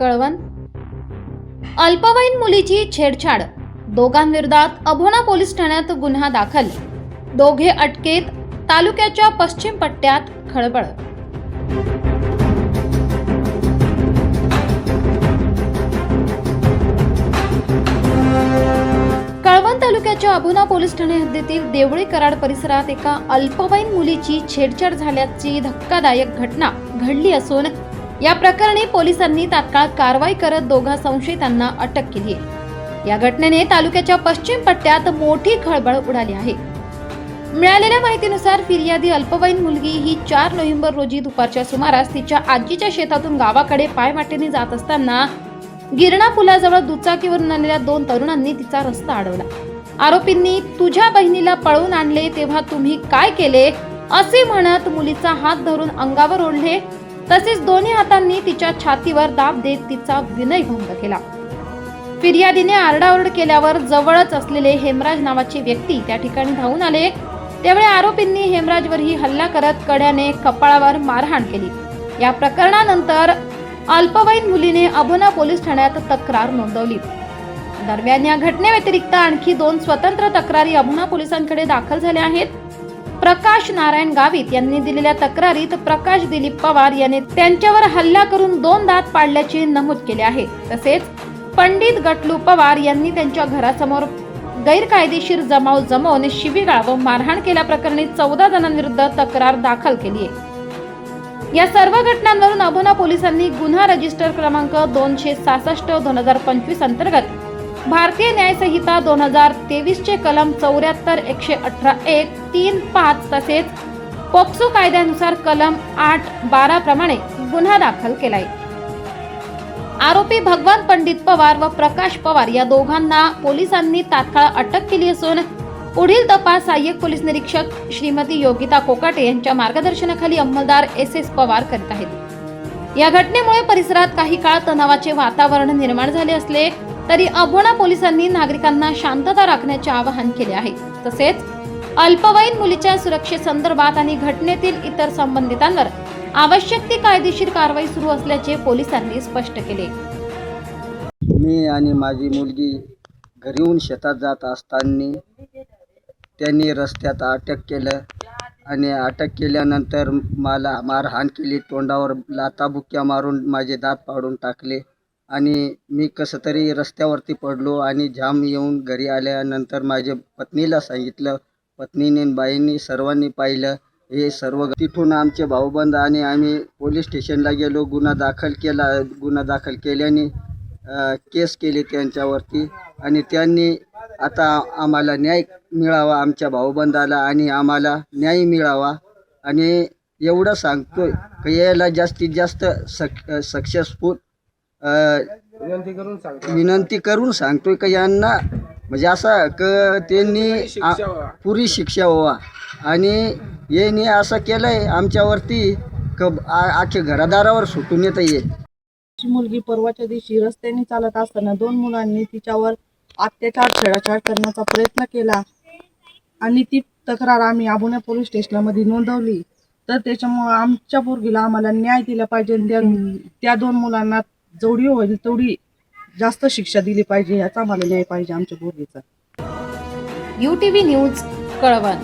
कळवण? अल्पवयीन मुलीची छेडछाड. दोघांविरोधात अभोणा पोलीस ठाण्यात गुन्हा दाखल. दोघे अटकेत तालुक्याच्या पश्चिम पट्ट्यात खळबळ. कळवण तालुक्याच्या अभोना पोलीस ठाणे हद्दीतील देवळी कराड परिसरात एका अल्पवयीन मुलीची छेडछाड झाल्याची धक्कादायक घटना घडली असून या प्रकरणी पोलिसांनी तात्काळ कारवाई करत दोघा संशयितांना अटक केली आहे. या घटनेने तालुक्याच्या पश्चिम पट्ट्यात मोठी खळबळ उडाली आहे. मिळालेल्या माहितीनुसार फिर्यादी अल्पवयीन मुलगी ही चार नोव्हेंबर रोजी दुपारच्या सुमारास तिच्या आजीच्या शेतातून गावाकडे पायवाटेने जात असताना गिरणा पुलाजवळ दुचाकीवरून आलेल्या दोन तरुणांनी तिचा रस्ता अडवला. आरोपींनी तुझ्या बहिणीला पळवून आणले तेव्हा तुम्ही काय केले? असे म्हणत मुलीचा हात धरून अंगावर ओढले तसेच दोन्ही हातांनी तिच्या छातीवर दाब देत तिचा विनयभंग केला. फिर्यादीने आरडाओरड केल्यावर जवळच असलेले हेमराज नावाची व्यक्ती त्या ठिकाणी धावून आले. त्यावेळी आरोपींनी हेमराजवरही हल्ला करत कड्याने कपाळावर मारहाण केली. या प्रकरणानंतर अल्पवयीन मुलीने अभोना पोलीस ठाण्यात तक्रार नोंदवली. दरम्यान या घटनेव्यतिरिक्त आणखी दोन स्वतंत्र तक्रारी अभोना पोलिसांकडे दाखल झाल्या आहेत. प्रकाश नारायण गावित यांनी दिलेल्या तक्रारीत प्रकाश दिलीप पवार यांनी त्यांच्यावर हल्ला करून दोन दात पाडल्याचे नमूद केले आहे. तसेच पंडित गटलू पवार यांनी त्यांच्या घरासमोर गैरकायदेशीर जमाव जमवून शिबिगाळ व मारहाण केल्याप्रकरणी चौदा जणांविरुद्ध तक्रार दाखल केली आहे. या सर्व घटनांवरून अबोना पोलिसांनी गुन्हा रजिस्टर क्रमांक दोनशे सहासष्ट दोन हजार पंचवीस अंतर्गत भारतीय न्याय संहिता दोन हजार तेवीसचे कलम चौऱ्याहत्तर एकशे अठरा एक तीन पाच तसेच पोक्सो कायद्यानुसार कलम आठ बारा प्रमाणे गुन्हा दाखल केलाय. आरोपी भगवान पंडित पवार व प्रकाश पवार या दोघांना पोलिसांनी तात्काळ अटक केली असून पुढील तपास सहाय्यक पोलीस निरीक्षक श्रीमती योगिता कोकाटे यांच्या मार्गदर्शनाखाली अंमलदार एस एस पवार करीत आहेत. या घटनेमुळे परिसरात काही काळ तणावाचे वातावरण निर्माण झाले असले तरी अभोणा पोलिसांनी नागरिकांना शांतता राखण्याचे आवाहन केले आहे. तसेच अल्पवयीन मुलीच्या सुरक्षेसंदर्भात आणि घटनेतील इतर संबंधितांवर आवश्यक ती कायदेशीर कारवाई सुरू असल्याचे पोलिसांनी स्पष्ट केले. मी आणि माझी मुलगी घरी येऊन शेतात जात असताना त्यांनी रस्त्यात अटक केलं आणि अटक केल्यानंतर मला मारहाण केली तोंडावर लाताबुक्या मारून माझे दात पाडून टाकले. आणि मी कसं तरी रस्त्यावरती पडलो आणि जाम येऊन घरी आल्यानंतर माझ्या पत्नीला सांगितलं. पत्नीने बाईंनी सर्वांनी पाहिलं. हे सर्व तिथून आमचे भाऊबंद आणि आम्ही पोलीस स्टेशनला गेलो. गुन्हा दाखल केला. गुन्हा दाखल केल्याने केस केली त्यांच्यावरती. आणि त्यांनी आता आम्हाला न्याय मिळावा आमच्या भाऊबंदाला आणि आम्हाला न्याय मिळावा. आणि एवढं सांगतो की याला जास्तीत जास्त सक सक्सेसफुल विनंती करून सांगतो विनंती करून सांगतोय की यांना? म्हणजे असं क त्यांनी आ-. पुरी शिक्षा व्हावा. आणि यांनी असं केलंय आमच्यावरती क आ- आख्या घरादारावर सुटून येतं ये ची मुलगी परवाच्या दिवशी रस्त्याने चालत असताना दोन मुलांनी तिच्यावर अत्याचार छेडाछाड करण्याचा प्रयत्न केला. आणि ती तक्रार आम्ही आबुण्या पोलीस स्टेशनमध्ये नोंदवली. तर त्याच्यामुळं आमच्या पोरगीला आम्हाला न्याय दिला पाहिजे. आणि त्या त्या दोन मुलांना जेवढी होईल तेवढी जास्त शिक्षा दिली पाहिजे याचा मला न्याय पाहिजे आमच्या पोरगीचा. U T V news Kalwan.